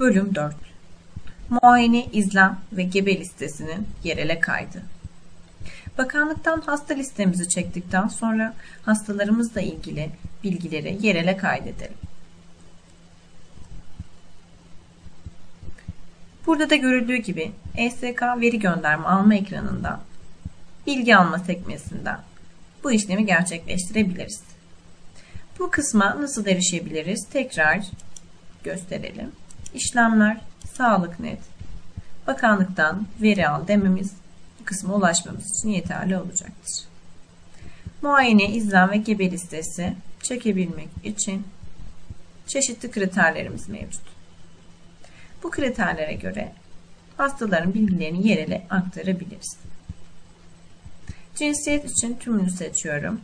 Bölüm 4 Muayene, izlem ve gebe listesinin yerele kaydı. Bakanlıktan hasta listemizi çektikten sonra hastalarımızla ilgili bilgileri yerele kaydedelim. Burada da görüldüğü gibi ESK veri gönderme alma ekranında bilgi alma sekmesinden bu işlemi gerçekleştirebiliriz. Bu kısma nasıl erişebiliriz? Tekrar gösterelim. İşlemler, sağlık net, bakanlıktan veri al dememiz bu kısma ulaşmamız için yeterli olacaktır. Muayene, izlem ve gebe listesi çekebilmek için çeşitli kriterlerimiz mevcut. Bu kriterlere göre hastaların bilgilerini yerele aktarabiliriz. Cinsiyet için tümünü seçiyorum.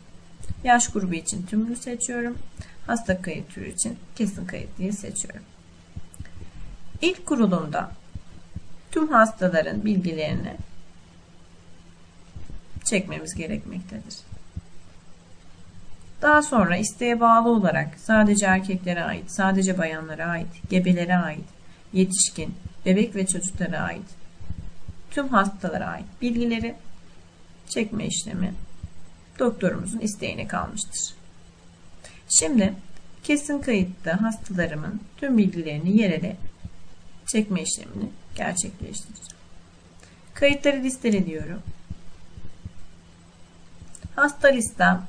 Yaş grubu için tümünü seçiyorum. Hasta kayıt türü için kesin kayıt diye seçiyorum. İlk kurulumda tüm hastaların bilgilerini çekmemiz gerekmektedir. Daha sonra isteğe bağlı olarak sadece erkeklere ait, sadece bayanlara ait, gebelere ait, yetişkin, bebek ve çocuklara ait, tüm hastalara ait bilgileri çekme işlemi doktorumuzun isteğine kalmıştır. Şimdi kesin kayıtta hastalarımın tüm bilgilerini yerele çekme işlemini gerçekleştireceğim. Kayıtları listele diyorum. Hasta listem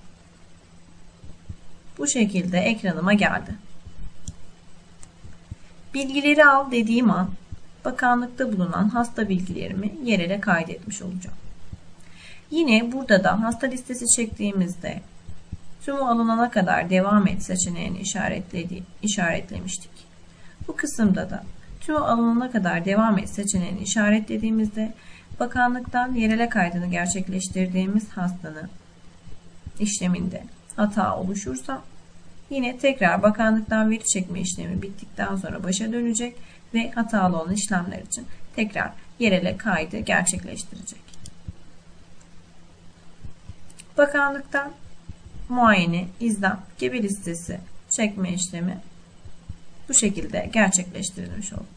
bu şekilde ekranıma geldi. Bilgileri al dediğim an bakanlıkta bulunan hasta bilgilerimi yerele kaydetmiş olacağım. Yine burada da hasta listesi çektiğimizde tümü alınana kadar devam et seçeneğini işaretledi, işaretlemiştik. Bu kısımda da tümü alınana kadar devam et seçeneğini işaretlediğimizde bakanlıktan yerele kaydını gerçekleştirdiğimiz hastanın işleminde hata oluşursa yine tekrar bakanlıktan veri çekme işlemi bittikten sonra başa dönecek ve hatalı olan işlemler için tekrar yerele kaydı gerçekleştirecek. Bakanlıktan muayene, izlem, gebe listesi çekme işlemi bu şekilde gerçekleştirilmiş oldu.